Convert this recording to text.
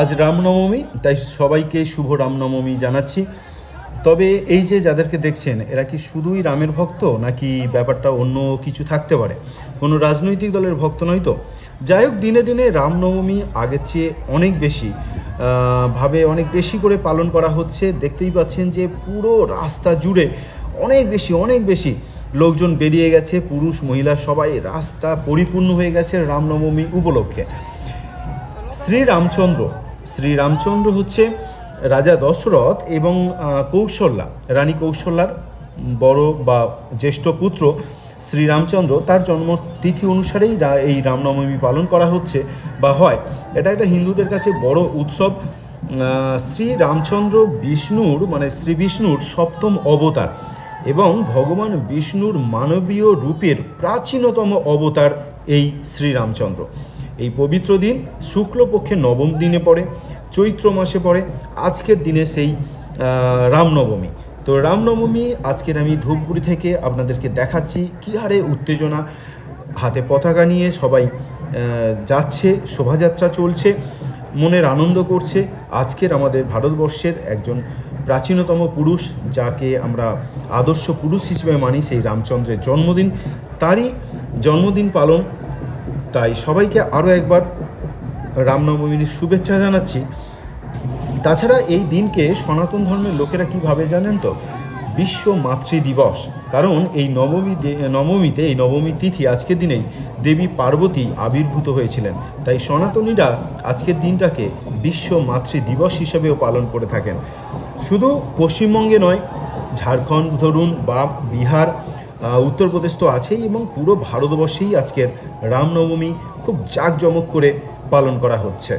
আজ রামনবমী, তাই সবাইকে শুভ রামনবমী জানাচ্ছি। তবে এই যে যাদেরকে দেখছেন, এরা কি শুধুই রামের ভক্ত, নাকি ব্যাপারটা অন্য কিছু থাকতে পারে? কোনো রাজনৈতিক দলের ভক্ত নয় তো? যাই হোক, দিনে দিনে রামনবমী আগের চেয়ে অনেক বেশি ভাবে অনেক বেশি করে পালন করা হচ্ছে। দেখতেই পাচ্ছেন যে পুরো রাস্তা জুড়ে অনেক বেশি অনেক বেশি লোকজন বেরিয়ে গেছে, পুরুষ, মহিলা, সবাই রাস্তা পরিপূর্ণ হয়ে গেছে রামনবমী উপলক্ষে। শ্রীরামচন্দ্র শ্রীরামচন্দ্র হচ্ছে রাজা দশরথ এবং কৌশল্যা, রানী কৌশল্যার বড় বা জ্যেষ্ঠ পুত্র শ্রীরামচন্দ্র। তার জন্মতিথি অনুসারেই এই রামনবমী পালন করা হচ্ছে বা হয়। এটা একটা হিন্দুদের কাছে বড় উৎসব। শ্রী রামচন্দ্র বিষ্ণুর মানে শ্রী বিষ্ণুর সপ্তম অবতার এবং ভগবান বিষ্ণুর মানবীয় রূপের প্রাচীনতম অবতার এই শ্রীরামচন্দ্র। এই পবিত্র দিন শুক্লপক্ষে নবম দিনে পড়ে, চৈত্র মাসে পড়ে, আজকের দিনে সেই রামনবমী। তো রামনবমী আজকের আমি ধূপগুড়ি থেকে আপনাদেরকে দেখাচ্ছি, কী হারে উত্তেজনা, হাতে পতাকা নিয়ে সবাই যাচ্ছে, শোভাযাত্রা চলছে। মনের আনন্দ করছে। আজকের আমাদের ভারতবর্ষের একজন প্রাচীনতম পুরুষ, যাকে আমরা আদর্শ পুরুষ হিসেবে মানি, সেই রামচন্দ্রের জন্মদিন। তারই জন্মদিন পালন, তাই সবাইকে আরও একবার রামনবমীর শুভেচ্ছা জানাচ্ছি। তাছাড়া এই দিনকে সনাতন ধর্মের লোকেরা কীভাবে জানেন তো? বিশ্ব মাতৃ দিবস। কারণ এই নবমী নবমীতে, এই নবমী তিথি আজকের দিনেই দেবী পার্বতী আবির্ভূত হয়েছিলেন। তাই সনাতনীরা আজকের দিনটাকে বিশ্ব মাতৃ দিবস হিসেবেও পালন করে থাকেন। শুধু পশ্চিমবঙ্গে নয়, ঝাড়খণ্ড ধরুন বা বিহার উত্তরপ্রদেশ তো আছেই এবং পুরো ভারতবর্ষেই আজকের রামনবমী খুব জাঁকজমক করে পালন করা হচ্ছে।